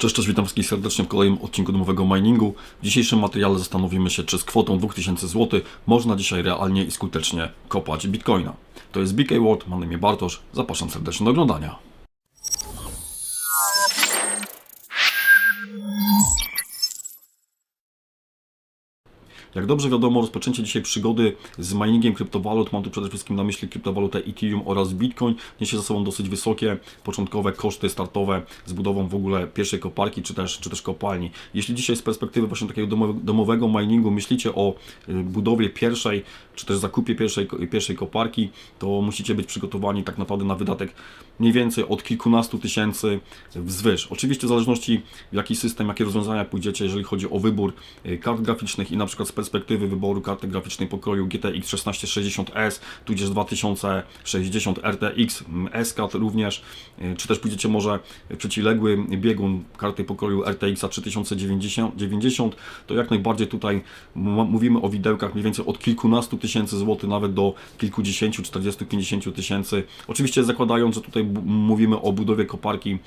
Cześć, cześć, witam wszystkich serdecznie w kolejnym odcinku domowego miningu. W dzisiejszym materiale zastanowimy się, czy z kwotą 2000 zł można dzisiaj realnie i skutecznie kopać bitcoina. To jest BK World, mam na imię Bartosz, zapraszam serdecznie do oglądania. Jak dobrze wiadomo, rozpoczęcie dzisiaj przygody z miningiem kryptowalut, mam tu przede wszystkim na myśli kryptowalutę Ethereum oraz Bitcoin, niesie ze sobą dosyć wysokie początkowe koszty startowe z budową w ogóle pierwszej koparki czy też, czy też kopalni. Jeśli dzisiaj z perspektywy właśnie takiego domo- domowego miningu myślicie o y, budowie pierwszej, czy też zakupie pierwszej, pierwszej koparki, to musicie być przygotowani tak naprawdę na wydatek mniej więcej od kilkunastu tysięcy wzwyż. Oczywiście w zależności jaki system, jakie rozwiązania pójdziecie, jeżeli chodzi o wybór y, kart graficznych i na przykład perspektywy wyboru karty graficznej pokroju GTX 1660S, tudzież 2060 RTX SK również, y, czy też pójdziecie może w przeciwległy biegun karty pokroju RTX 3090, 90, to jak najbardziej tutaj mówimy o widełkach mniej więcej od kilkunastu tysięcy złotych nawet do kilkudziesięciu, 40, 50 tysięcy. Oczywiście zakładając, że tutaj mówimy o budowie koparki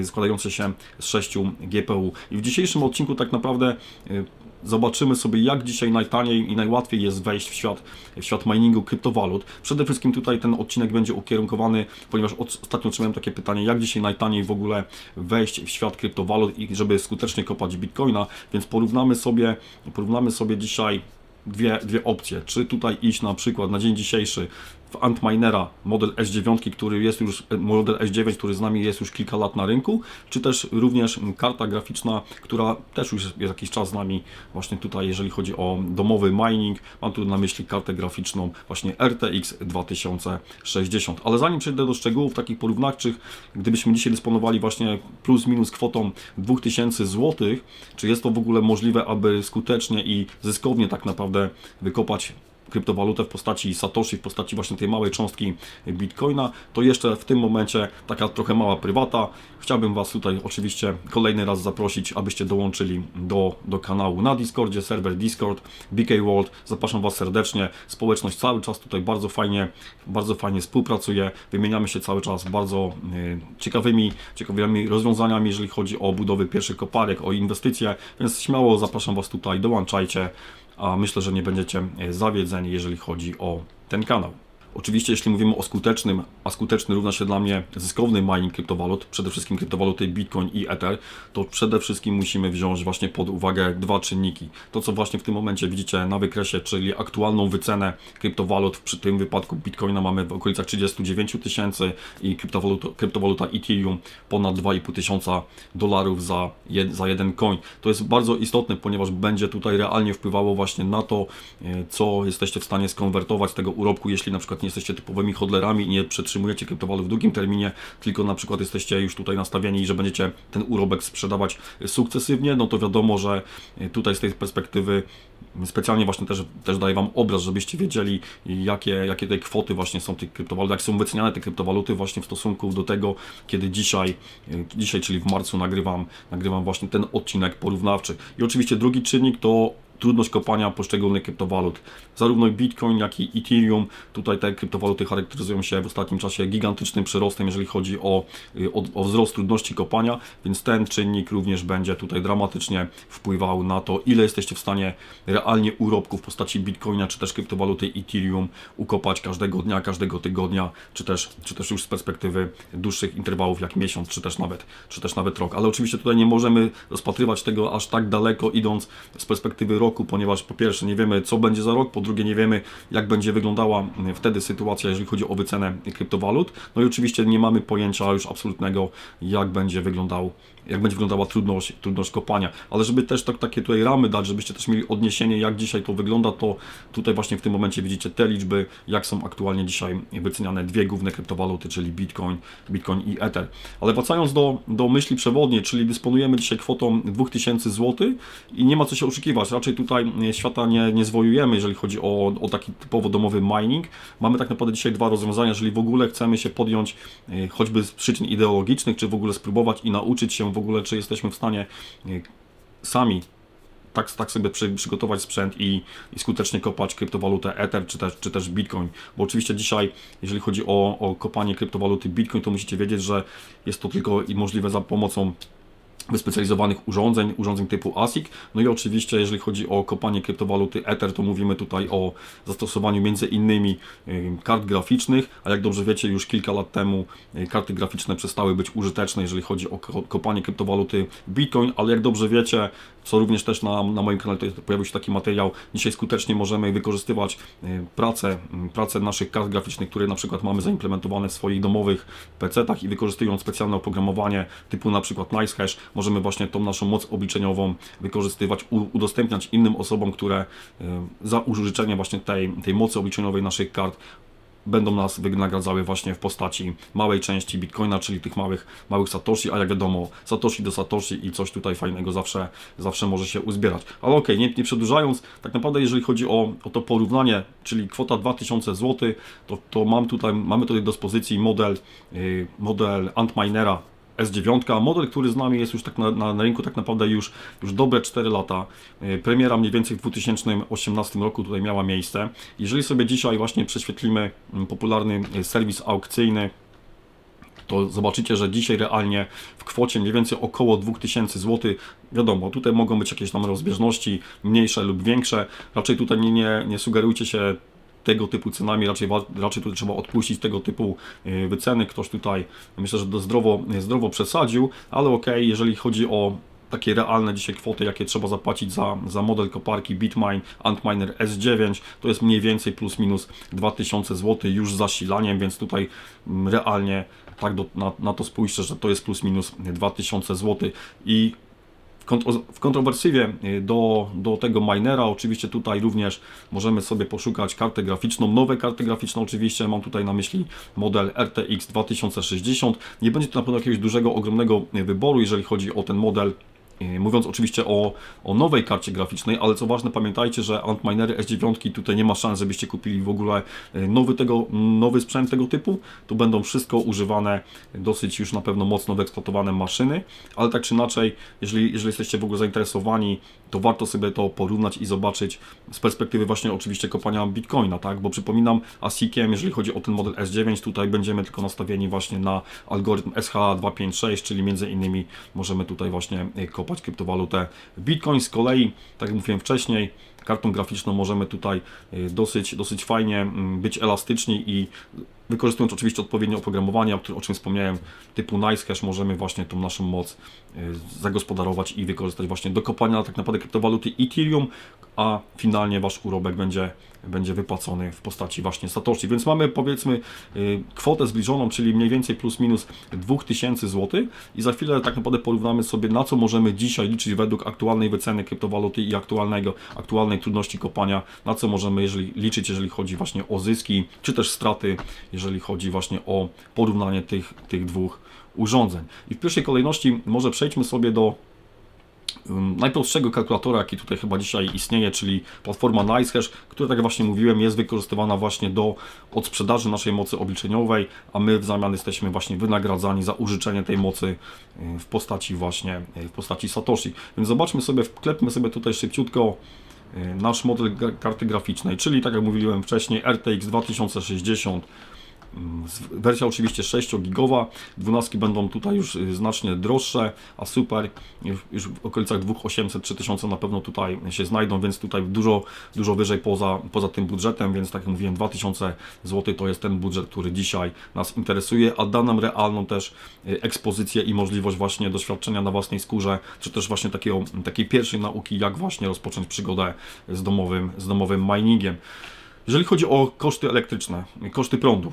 y, składającej się z 6 GPU. I w dzisiejszym odcinku tak naprawdę y, zobaczymy sobie, jak dzisiaj najtaniej i najłatwiej jest wejść w świat, w świat miningu kryptowalut. Przede wszystkim tutaj ten odcinek będzie ukierunkowany, ponieważ ostatnio otrzymałem takie pytanie, jak dzisiaj najtaniej w ogóle wejść w świat kryptowalut i żeby skutecznie kopać bitcoina, więc porównamy sobie, porównamy sobie dzisiaj dwie, dwie opcje. Czy tutaj iść na przykład na dzień dzisiejszy w Antminera model S9, który jest już, model S9, który z nami jest już kilka lat na rynku, czy też również karta graficzna, która też już jest jakiś czas z nami właśnie tutaj, jeżeli chodzi o domowy mining, mam tu na myśli kartę graficzną właśnie RTX 2060. Ale zanim przejdę do szczegółów takich porównawczych, gdybyśmy dzisiaj dysponowali właśnie plus minus kwotą 2000 zł, czy jest to w ogóle możliwe, aby skutecznie i zyskownie tak naprawdę wykopać kryptowalutę w postaci Satoshi, w postaci właśnie tej małej cząstki Bitcoina, to jeszcze w tym momencie taka trochę mała prywata. Chciałbym Was tutaj oczywiście kolejny raz zaprosić, abyście dołączyli do, do kanału na Discordzie, serwer Discord, BK World. Zapraszam Was serdecznie. Społeczność cały czas tutaj bardzo fajnie, bardzo fajnie współpracuje. Wymieniamy się cały czas bardzo y, ciekawymi, ciekawymi rozwiązaniami, jeżeli chodzi o budowę pierwszych koparek, o inwestycje, więc śmiało zapraszam Was tutaj, dołączajcie a myślę, że nie będziecie e, zawiedzeni, jeżeli chodzi o ten kanał. Oczywiście, jeśli mówimy o skutecznym, a skuteczny równa się dla mnie zyskowny mining kryptowalut, przede wszystkim kryptowaluty Bitcoin i Ether, to przede wszystkim musimy wziąć właśnie pod uwagę dwa czynniki. To, co właśnie w tym momencie widzicie na wykresie, czyli aktualną wycenę kryptowalut, przy tym wypadku Bitcoina mamy w okolicach 39 tysięcy i kryptowaluta, kryptowaluta Ethereum ponad 2,5 tysiąca dolarów za, jed, za jeden coin. To jest bardzo istotne, ponieważ będzie tutaj realnie wpływało właśnie na to, e, co jesteście w stanie skonwertować z tego urobku, jeśli na przykład nie jesteście typowymi hodlerami i nie przetrzymujecie kryptowalut w długim terminie, tylko na przykład jesteście już tutaj nastawieni, że będziecie ten urobek sprzedawać sukcesywnie, no to wiadomo, że tutaj z tej perspektywy specjalnie właśnie też, też daję Wam obraz, żebyście wiedzieli, jakie, jakie te kwoty właśnie są tych kryptowalut, jak są wyceniane te kryptowaluty właśnie w stosunku do tego, kiedy dzisiaj, dzisiaj czyli w marcu nagrywam, nagrywam właśnie ten odcinek porównawczy. I oczywiście drugi czynnik to trudność kopania poszczególnych kryptowalut. Zarówno Bitcoin, jak i Ethereum, tutaj te kryptowaluty charakteryzują się w ostatnim czasie gigantycznym przyrostem, jeżeli chodzi o, o, o wzrost trudności kopania, więc ten czynnik również będzie tutaj dramatycznie wpływał na to, ile jesteście w stanie realnie urobku w postaci Bitcoina, czy też kryptowaluty Ethereum ukopać każdego dnia, każdego tygodnia, czy też, czy też już z perspektywy dłuższych interwałów, jak miesiąc, czy też nawet, czy też nawet rok. Ale oczywiście tutaj nie możemy rozpatrywać tego aż tak daleko, idąc z perspektywy roku, ponieważ po pierwsze nie wiemy, co będzie za rok, po drugie nie wiemy, jak będzie wyglądała wtedy sytuacja, jeżeli chodzi o wycenę kryptowalut. No i oczywiście nie mamy pojęcia już absolutnego, jak będzie wyglądał, jak będzie wyglądała trudność, trudność kopania. Ale żeby też tak, takie tutaj ramy dać, żebyście też mieli odniesienie, jak dzisiaj to wygląda, to tutaj właśnie w tym momencie widzicie te liczby, jak są aktualnie dzisiaj wyceniane dwie główne kryptowaluty, czyli Bitcoin, Bitcoin i Ether. Ale wracając do, do myśli przewodniej, czyli dysponujemy dzisiaj kwotą 2000 zł i nie ma co się oszukiwać, raczej tutaj świata nie, nie zwojujemy, jeżeli chodzi o, o taki typowo domowy mining. Mamy tak naprawdę dzisiaj dwa rozwiązania, jeżeli w ogóle chcemy się podjąć e, choćby z przyczyn ideologicznych, czy w ogóle spróbować i nauczyć się w ogóle, czy jesteśmy w stanie e, sami tak, tak sobie przy, przygotować sprzęt i, i skutecznie kopać kryptowalutę Ether czy też, czy też Bitcoin. Bo oczywiście dzisiaj, jeżeli chodzi o, o kopanie kryptowaluty Bitcoin, to musicie wiedzieć, że jest to tylko i możliwe za pomocą wyspecjalizowanych urządzeń, urządzeń typu ASIC. No i oczywiście, jeżeli chodzi o kopanie kryptowaluty Ether, to mówimy tutaj o zastosowaniu między innymi kart graficznych, a jak dobrze wiecie, już kilka lat temu y, karty graficzne przestały być użyteczne, jeżeli chodzi o ko- kopanie kryptowaluty Bitcoin, ale jak dobrze wiecie, co również też na, na moim kanale pojawił się taki materiał, dzisiaj skutecznie możemy wykorzystywać y, pracę, pracę naszych kart graficznych, które na przykład mamy zaimplementowane w swoich domowych PC-tach i wykorzystując specjalne oprogramowanie typu na przykład NiceHash, możemy właśnie tą naszą moc obliczeniową wykorzystywać, udostępniać innym osobom, które y, za użyczenie właśnie tej, tej mocy obliczeniowej naszych kart będą nas wynagradzały właśnie w postaci małej części Bitcoina, czyli tych małych, małych Satoshi, a jak wiadomo, Satoshi do Satoshi i coś tutaj fajnego zawsze, zawsze może się uzbierać. Ale okej, nie, nie przedłużając, tak naprawdę jeżeli chodzi o, o to porównanie, czyli kwota 2000 zł, to, to mam tutaj, mamy tutaj do dyspozycji model, yy, model Antminera S9, model, który z nami jest już tak na, na, na rynku tak naprawdę już, już dobre 4 lata. Yy, Premiera mniej więcej w 2018 roku tutaj miała miejsce. Jeżeli sobie dzisiaj właśnie prześwietlimy mm, popularny yy, serwis aukcyjny, to zobaczycie, że dzisiaj realnie w kwocie mniej więcej około 2000 zł, wiadomo, tutaj mogą być jakieś tam rozbieżności, mniejsze lub większe, raczej tutaj nie, nie, nie sugerujcie się tego typu cenami, raczej, raczej tutaj trzeba odpuścić tego typu y, wyceny, ktoś tutaj myślę, że zdrowo, zdrowo przesadził, ale okej, jeżeli chodzi o takie realne dzisiaj kwoty, jakie trzeba zapłacić za, za model koparki Bitmine Antminer S9, to jest mniej więcej plus minus 2000 zł już z zasilaniem, więc tutaj mm, realnie tak do, na, na to spójrzcie, że to jest plus minus 2000 zł i w, kontro, w kontrowersywie y, do, do tego minera, oczywiście tutaj również możemy sobie poszukać kartę graficzną, nowe karty graficzne oczywiście, mam tutaj na myśli model RTX 2060. Nie będzie to na pewno jakiegoś dużego, ogromnego wyboru, jeżeli chodzi o ten model Mówiąc oczywiście o, o nowej karcie graficznej, ale co ważne, pamiętajcie, że Antminery S9 tutaj nie ma szans, żebyście kupili w ogóle yy, nowy, tego, nowy sprzęt tego typu. Tu będą wszystko używane dosyć już na pewno mocno wyeksploatowane maszyny, ale tak czy inaczej, jeżeli, jeżeli jesteście w ogóle zainteresowani, to warto sobie to porównać i zobaczyć z perspektywy właśnie oczywiście kopania Bitcoina, tak? Bo przypominam, ASIC-iem, jeżeli chodzi o ten model S9, tutaj będziemy tylko nastawieni właśnie na algorytm SH256, czyli między innymi możemy tutaj właśnie y, kopać kryptowalutę Bitcoin. Z kolei, tak jak mówiłem wcześniej, kartą graficzną możemy tutaj y, dosyć, dosyć fajnie mm, być elastyczni i wykorzystując oczywiście odpowiednie oprogramowanie, o czym wspomniałem, typu NiceHash, możemy właśnie tą naszą moc zagospodarować i wykorzystać właśnie do kopania tak naprawdę kryptowaluty Ethereum, a finalnie Wasz urobek będzie, będzie wypłacony w postaci właśnie Satoshi. Więc mamy powiedzmy y, kwotę zbliżoną, czyli mniej więcej plus minus 2000 zł i za chwilę tak naprawdę porównamy sobie na co możemy dzisiaj liczyć według aktualnej wyceny kryptowaluty i aktualnego, aktualnej trudności kopania, na co możemy jeżeli, liczyć, jeżeli chodzi właśnie o zyski, czy też straty, jeżeli chodzi właśnie o porównanie tych, tych dwóch urządzeń. I w pierwszej kolejności może przejdźmy sobie do najprostszego kalkulatora, jaki tutaj chyba dzisiaj istnieje, czyli platforma NiceHash, która, tak właśnie mówiłem, jest wykorzystywana właśnie do odsprzedaży naszej mocy obliczeniowej, a my w zamian jesteśmy właśnie wynagradzani za użyczenie tej mocy y, w postaci właśnie, y, w postaci Satoshi. Więc zobaczmy sobie, wklepmy sobie tutaj szybciutko y, nasz model karty graficznej, czyli tak jak mówiłem wcześniej RTX 2060 Mm, z- Wersja oczywiście 6-gigowa, 12 będą tutaj już y, znacznie droższe, a super już, w okolicach 2800-3000 na pewno tutaj się znajdą, więc tutaj dużo, dużo wyżej poza, poza tym budżetem, więc tak jak mówiłem 2000 zł to jest ten budżet, który dzisiaj nas interesuje, a da nam realną też y, ekspozycję i możliwość właśnie doświadczenia na własnej skórze, czy też właśnie takiego, takiej pierwszej nauki, jak właśnie rozpocząć przygodę z domowym, z domowym miningiem. Jeżeli chodzi o koszty elektryczne, koszty prądu,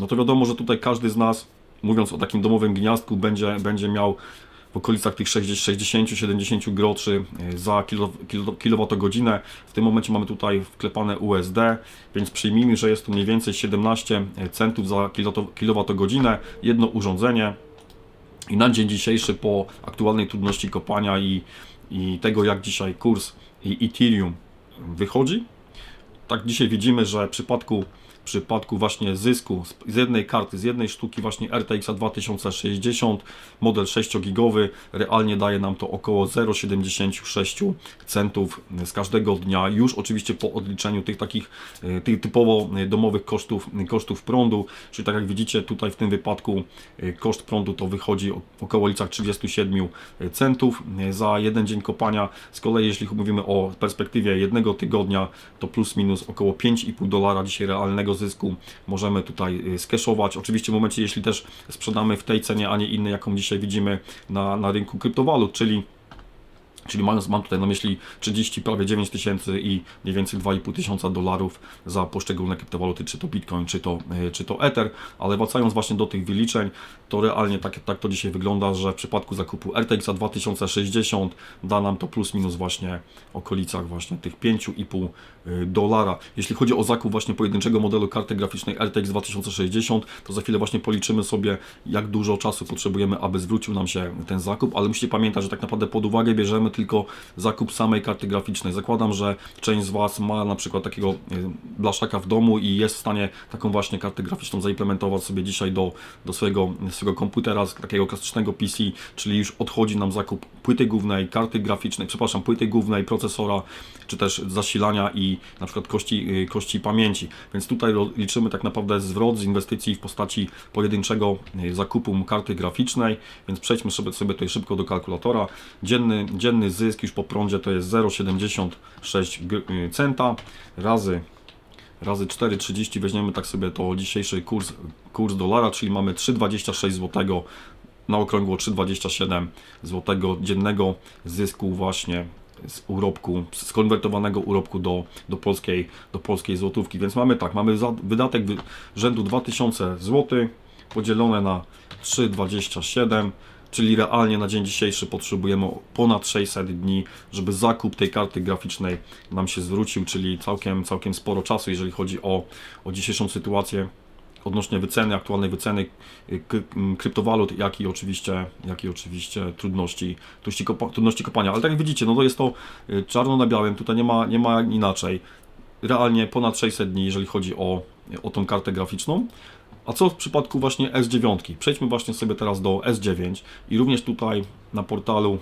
no to wiadomo, że tutaj każdy z nas, mówiąc o takim domowym gniazdku, będzie, będzie miał w okolicach tych 60-70 groszy y, za kilo, kilo, kilowatogodzinę. W tym momencie mamy tutaj wklepane USD, więc przyjmijmy, że jest to mniej więcej 17 centów za kilowatogodzinę, jedno urządzenie. I na dzień dzisiejszy po aktualnej trudności kopania i, i tego jak dzisiaj kurs i Ethereum wychodzi, tak dzisiaj widzimy, że w przypadku, przypadku właśnie zysku z- jednej karty, z jednej sztuki właśnie RTX 2060, model 6-gigowy, realnie daje nam to około 0,76 centów z każdego dnia, już oczywiście po odliczeniu tych takich e, tych typowo e, domowych kosztów, kosztów prądu, czyli tak jak widzicie tutaj w tym wypadku e, koszt prądu to wychodzi w okolicach 37 centów e, za jeden dzień kopania. Z kolei jeśli mówimy o perspektywie jednego tygodnia, to plus minus około 5,5 dolara dzisiaj realnego zysku możemy tutaj e, skeszować. Oczywiście w momencie, jeśli też sprzedamy w tej cenie, a nie innej, jaką dzisiaj widzimy na, na rynku kryptowalut, czyli Czyli mając, mam tutaj na myśli 30, prawie 9 tysięcy i mniej więcej 2,5 tysiąca dolarów za poszczególne kryptowaluty, czy to Bitcoin, czy to, e, czy to Ether. Ale wracając właśnie do tych wyliczeń, to realnie tak, tak to dzisiaj wygląda, że w przypadku zakupu RTX 2060 da nam to plus minus właśnie w okolicach właśnie tych 5,5 e, dolara. Jeśli chodzi o zakup właśnie pojedynczego modelu karty graficznej RTX 2060, to za chwilę właśnie policzymy sobie, jak dużo czasu potrzebujemy, aby zwrócił nam się ten zakup, ale musicie pamiętać, że tak naprawdę pod uwagę bierzemy tylko zakup samej karty graficznej. Zakładam, że część z Was ma na przykład takiego y, blaszaka w domu i jest w stanie taką właśnie kartę graficzną zaimplementować sobie dzisiaj do, do swojego, swojego komputera, z takiego klasycznego PC, czyli już odchodzi nam zakup płyty głównej, karty graficznej, przepraszam, płyty głównej, procesora, czy też zasilania i na przykład kości, y, kości pamięci. Więc tutaj liczymy tak naprawdę zwrot z inwestycji w postaci pojedynczego y, zakupu karty graficznej, więc przejdźmy sobie, sobie tutaj szybko do kalkulatora. Dzienny, dzienny zysk już po prądzie to jest 0,76 g- y, centa razy razy 4,30 weźmiemy tak sobie to dzisiejszy kurs, kurs dolara, czyli mamy 3,26 zł na okrągło 3,27 zł dziennego zysku właśnie z urobku, z konwertowanego urobku do, do, polskiej, do polskiej złotówki. Więc mamy tak, mamy wydatek wy- rzędu 2000 zł podzielone na 3,27 Czyli realnie na dzień dzisiejszy potrzebujemy ponad 600 dni, żeby zakup tej karty graficznej nam się zwrócił, czyli całkiem, całkiem sporo czasu, jeżeli chodzi o, o dzisiejszą sytuację odnośnie wyceny, aktualnej wyceny y, kryptowalut, jak i oczywiście, jak i oczywiście trudności, trudności, kopa, trudności kopania. Ale tak jak widzicie, no to jest to y, czarno na białym, tutaj nie ma, nie ma inaczej. Realnie ponad 600 dni, jeżeli chodzi o, o tą kartę graficzną. A co w przypadku właśnie S9? Przejdźmy właśnie sobie teraz do S9 i również tutaj na portalu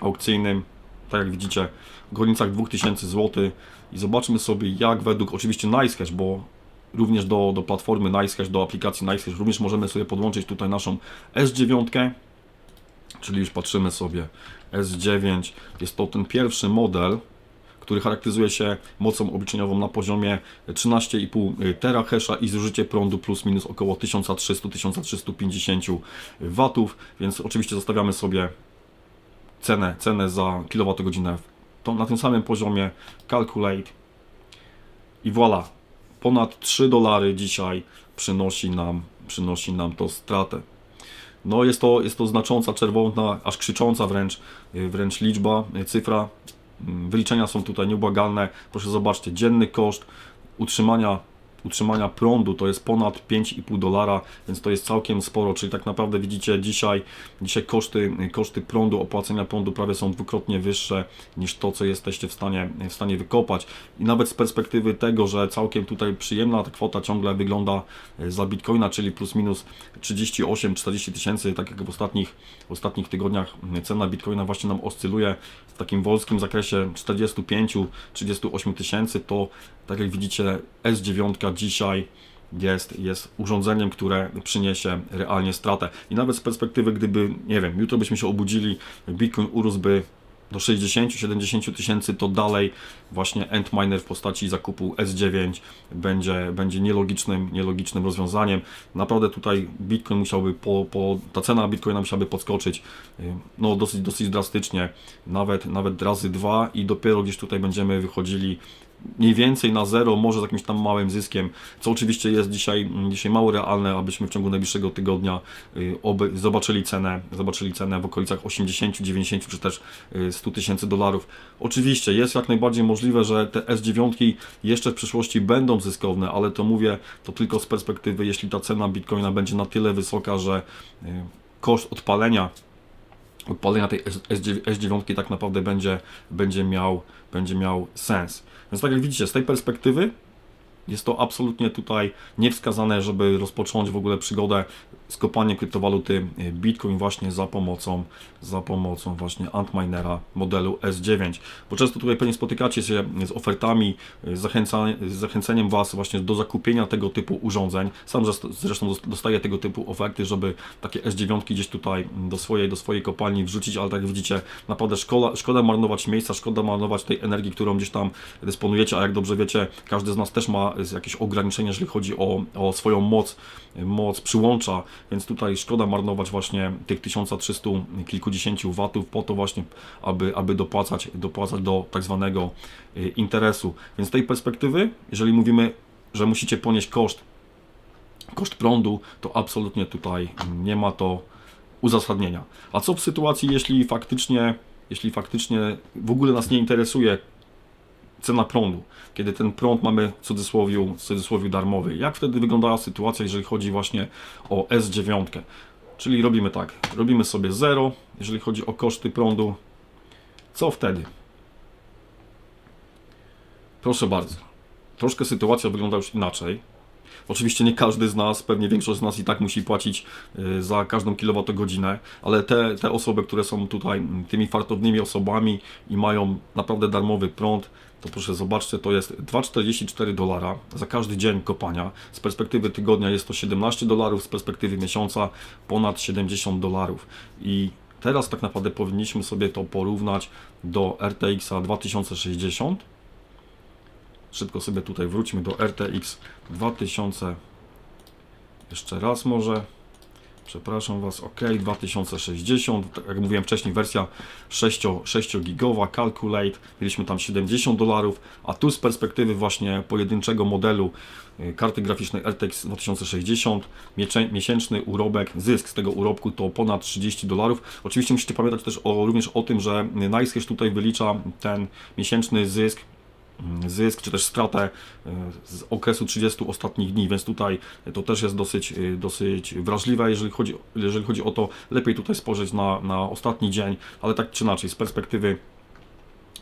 aukcyjnym, tak jak widzicie, w granicach 2000 zł i zobaczmy sobie jak według oczywiście NiceHash, bo również do, do platformy NiceHash, do aplikacji NiceHash również możemy sobie podłączyć tutaj naszą S9, czyli już patrzymy sobie S9, jest to ten pierwszy model, który charakteryzuje się mocą obliczeniową na poziomie 13,5 terahasha i zużycie prądu plus minus około 1300-1350 watów, więc oczywiście zostawiamy sobie cenę, cenę za kilowatogodzinę na tym samym poziomie calculate i voilà, ponad 3 dolary dzisiaj przynosi nam, przynosi nam to stratę. No jest to, jest to znacząca, czerwona, aż krzycząca wręcz, wręcz liczba, cyfra. Wyliczenia są tutaj nieubłagalne. Proszę zobaczcie, dzienny koszt utrzymania, utrzymania prądu to jest ponad 5,5 dolara, więc to jest całkiem sporo, czyli tak naprawdę widzicie dzisiaj, dzisiaj koszty, koszty prądu, opłacenia prądu prawie są dwukrotnie wyższe niż to, co jesteście w stanie, w stanie wykopać. I nawet z perspektywy tego, że całkiem tutaj przyjemna ta kwota ciągle wygląda e, za Bitcoina, czyli plus minus 38-40 tysięcy, tak jak w ostatnich, w ostatnich tygodniach cena Bitcoina właśnie nam oscyluje w takim wolskim zakresie 45-38 tysięcy, to tak jak widzicie S9 dzisiaj jest, jest urządzeniem, które przyniesie realnie stratę. I nawet z perspektywy, gdyby, nie wiem, jutro byśmy się obudzili, Bitcoin urósłby do 60-70 tysięcy, to dalej właśnie Antminer w postaci zakupu S9 będzie, będzie nielogicznym, nielogicznym rozwiązaniem. Naprawdę tutaj Bitcoin musiałby, po, po, ta cena Bitcoina musiałaby podskoczyć no, dosyć, dosyć drastycznie, nawet, nawet razy dwa i dopiero gdzieś tutaj będziemy wychodzili mniej więcej na zero, może z jakimś tam małym zyskiem, co oczywiście jest dzisiaj, mm, dzisiaj mało realne, abyśmy w ciągu najbliższego tygodnia y, oby, zobaczyli cenę, zobaczyli cenę w okolicach 80, 90 czy też y, 100 tysięcy dolarów. Oczywiście jest jak najbardziej możliwe, że te S9 jeszcze w przyszłości będą zyskowne, ale to mówię to tylko z perspektywy, jeśli ta cena Bitcoina będzie na tyle wysoka, że y, koszt odpalenia odpalenia tej S- S9, S9 tak naprawdę będzie, będzie, miał, będzie miał sens. Więc tak jak widzicie, z tej perspektywy jest to absolutnie tutaj niewskazane, żeby rozpocząć w ogóle przygodę z kopaniem kryptowaluty e, Bitcoin właśnie za pomocą, za pomocą właśnie Antminera modelu S9. Bo często tutaj pewnie spotykacie się z ofertami, e, z zachęceniem Was właśnie do zakupienia tego typu urządzeń. Sam zresztą- dostaję tego typu oferty, żeby takie S9 gdzieś tutaj do swojej, do swojej kopalni wrzucić, ale tak jak widzicie, naprawdę szkoda, szkoda marnować miejsca, szkoda marnować tej energii, którą gdzieś tam dysponujecie, a jak dobrze wiecie, każdy z nas też ma jakieś ograniczenia, jeżeli chodzi o, o swoją moc, moc przyłącza, więc tutaj szkoda marnować właśnie tych 1300 kilkudziesięciu watów po to właśnie, aby, aby dopłacać, dopłacać do tak zwanego y, interesu. Więc z tej perspektywy, jeżeli mówimy, że musicie ponieść koszt koszt prądu, to absolutnie tutaj nie ma to uzasadnienia. A co w sytuacji, jeśli faktycznie, jeśli faktycznie w ogóle nas nie interesuje cena prądu, kiedy ten prąd mamy w cudzysłowie, w cudzysłowie darmowy? Jak wtedy wyglądała sytuacja, jeżeli chodzi właśnie o S9? Czyli robimy tak, robimy sobie 0, jeżeli chodzi o koszty prądu. Co wtedy? Proszę bardzo. Troszkę sytuacja wygląda już inaczej. Oczywiście nie każdy z nas, pewnie większość z nas i tak musi płacić y, za każdą kilowatogodzinę, ale te, te osoby, które są tutaj tymi fartownymi osobami i mają naprawdę darmowy prąd, to proszę zobaczcie, to jest 2,44 dolara za każdy dzień kopania. Z perspektywy tygodnia jest to 17 dolarów, z perspektywy miesiąca ponad 70 dolarów. I teraz tak naprawdę powinniśmy sobie to porównać do RTX 2060 Szybko sobie tutaj wróćmy do RTX 2000. Jeszcze raz może. Przepraszam Was, OK, 2060, tak jak mówiłem wcześniej, wersja 6, 6 gigowa, Calculate, mieliśmy tam 70 dolarów, a tu z perspektywy właśnie pojedynczego modelu y, karty graficznej RTX 2060, miecie- miesięczny urobek, zysk z tego urobku to ponad 30 dolarów. Oczywiście musicie pamiętać też o, również o tym, że NiceHash tutaj wylicza ten miesięczny zysk zysk, czy też stratę e, z okresu 30 ostatnich dni, więc tutaj to też jest dosyć, e, dosyć wrażliwe, jeżeli chodzi, jeżeli chodzi o to, lepiej tutaj spojrzeć na, na ostatni dzień, ale tak czy inaczej, z perspektywy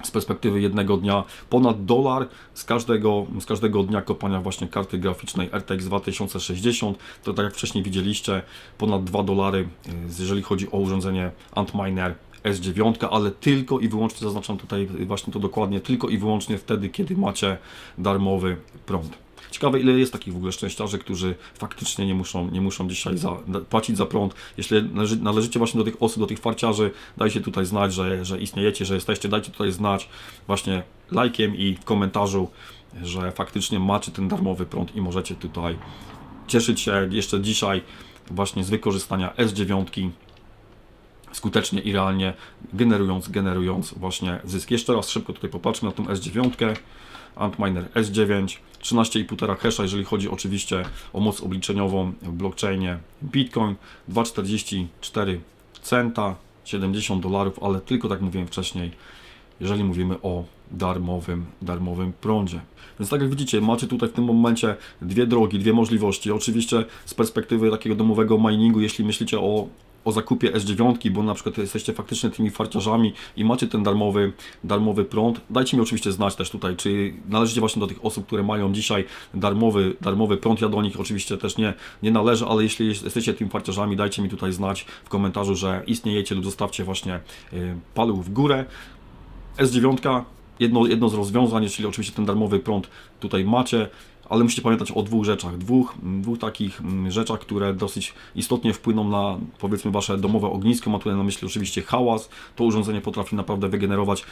z perspektywy jednego dnia ponad dolar z każdego, z każdego dnia kopania właśnie karty graficznej RTX 2060 to tak jak wcześniej widzieliście ponad 2 dolary e, jeżeli chodzi o urządzenie Antminer S9, ale tylko i wyłącznie, zaznaczam tutaj właśnie to dokładnie, tylko i wyłącznie wtedy, kiedy macie darmowy prąd. Ciekawe, ile jest takich w ogóle szczęściarzy, którzy faktycznie nie muszą, nie muszą dzisiaj za, płacić za prąd. Jeśli należy, należycie właśnie do tych osób, do tych farciarzy, dajcie tutaj znać, że, że istniejecie, że jesteście, dajcie tutaj znać właśnie lajkiem i w komentarzu, że faktycznie macie ten darmowy prąd i możecie tutaj cieszyć się jeszcze dzisiaj właśnie z wykorzystania S9 skutecznie i realnie generując, generując właśnie zysk. Jeszcze raz szybko tutaj popatrzmy na tą S9, Antminer S9, 13,5 hasha, jeżeli chodzi oczywiście o moc obliczeniową w blockchainie Bitcoin, 2,44 centa, 70 dolarów, ale tylko tak mówiłem wcześniej, jeżeli mówimy o darmowym, darmowym prądzie. Więc tak jak widzicie, macie tutaj w tym momencie dwie drogi, dwie możliwości. Oczywiście z perspektywy takiego domowego miningu, jeśli myślicie o o zakupie S9, bo na przykład jesteście faktycznie tymi farciarzami i macie ten darmowy, darmowy prąd, dajcie mi oczywiście znać też tutaj, czy należycie właśnie do tych osób, które mają dzisiaj darmowy, darmowy prąd. Ja do nich oczywiście też nie, nie należę, ale jeśli jesteście tymi farciarzami, dajcie mi tutaj znać w komentarzu, że istniejecie lub zostawcie właśnie y, paluch w górę. S9 jedno, jedno z rozwiązań, jeśli oczywiście ten darmowy prąd tutaj macie, ale musicie pamiętać o dwóch rzeczach, dwóch, dwóch takich mm, rzeczach, które dosyć istotnie wpłyną na powiedzmy Wasze domowe ognisko, mam tutaj na myśli oczywiście hałas, to urządzenie potrafi naprawdę wygenerować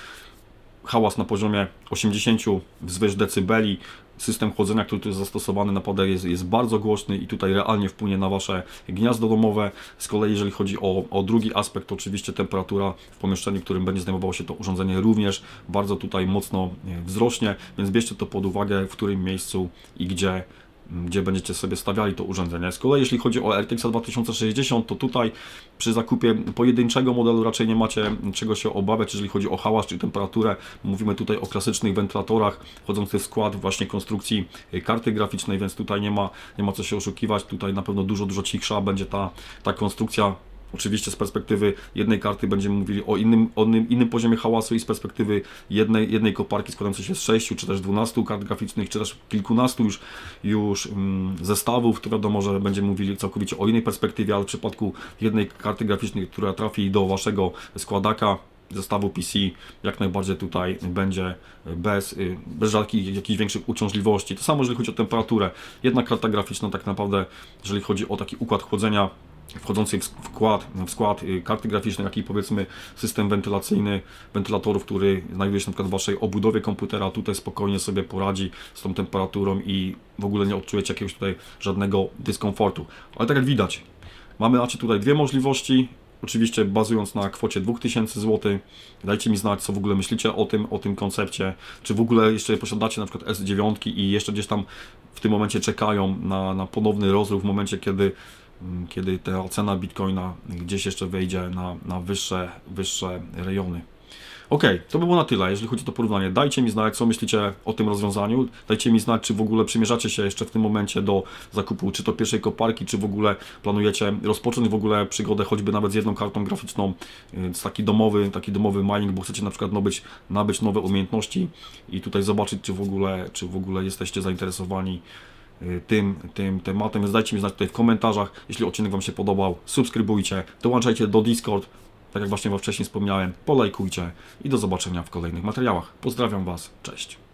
hałas na poziomie 80 wzwyż decybeli. System chłodzenia, który tu jest zastosowany naprawdę jest, jest bardzo głośny i tutaj realnie wpłynie na Wasze gniazdo domowe. Z kolei jeżeli chodzi o, o drugi aspekt, to oczywiście temperatura w pomieszczeniu, w którym będzie znajdowało się to urządzenie również bardzo tutaj mocno e, wzrośnie, więc bierzcie to pod uwagę, w którym miejscu i gdzie gdzie będziecie sobie stawiali to urządzenie. Z kolei jeśli chodzi o RTX 2060, to tutaj przy zakupie pojedynczego modelu raczej nie macie czego się obawiać, jeżeli chodzi o hałas czy temperaturę. Mówimy tutaj o klasycznych wentylatorach wchodzących w skład właśnie konstrukcji karty graficznej, więc tutaj nie ma, nie ma co się oszukiwać. Tutaj na pewno dużo, dużo cichsza będzie ta, ta konstrukcja Oczywiście z perspektywy jednej karty będziemy mówili o innym, o innym, innym poziomie hałasu i z perspektywy jednej, jednej koparki składającej się z 6 czy też 12 kart graficznych, czy też kilkunastu już, już mm, zestawów, to wiadomo, że będziemy mówili całkowicie o innej perspektywie, ale w przypadku jednej karty graficznej, która trafi do Waszego składaka, zestawu PC jak najbardziej tutaj będzie bez, y, bez żadnych jakichś większych uciążliwości. To samo jeżeli chodzi o temperaturę. Jedna karta graficzna tak naprawdę, jeżeli chodzi o taki układ chłodzenia, wchodzący w skład, w skład y, karty graficznej, jak i powiedzmy system wentylacyjny, wentylatorów, który znajduje się na przykład w Waszej obudowie komputera, tutaj spokojnie sobie poradzi z tą temperaturą i w ogóle nie odczujecie jakiegoś tutaj żadnego dyskomfortu. Ale tak jak widać, mamy macie tutaj dwie możliwości, Oczywiście bazując na kwocie 2000 zł. Dajcie mi znać, co w ogóle myślicie o tym, o tym koncepcie. Czy w ogóle jeszcze posiadacie na przykład S9 i jeszcze gdzieś tam w tym momencie czekają na, na ponowny rozruch w momencie, kiedy, kiedy ta cena Bitcoina gdzieś jeszcze wejdzie na, na wyższe, wyższe rejony. Ok, to by było na tyle, jeżeli chodzi o to porównanie. Dajcie mi znać, co myślicie o tym rozwiązaniu. Dajcie mi znać, czy w ogóle przymierzacie się jeszcze w tym momencie do zakupu, czy to pierwszej koparki, czy w ogóle planujecie rozpocząć w ogóle przygodę choćby nawet z jedną kartą graficzną, y, z taki domowy, taki domowy mining, bo chcecie na przykład nabyć, nabyć nowe umiejętności i tutaj zobaczyć, czy w ogóle, czy w ogóle jesteście zainteresowani tym, tym tematem, więc dajcie mi znać tutaj w komentarzach, jeśli odcinek Wam się podobał, subskrybujcie, dołączajcie do Discord, tak jak właśnie Wam wcześniej wspomniałem, polajkujcie i do zobaczenia w kolejnych materiałach. Pozdrawiam Was, cześć.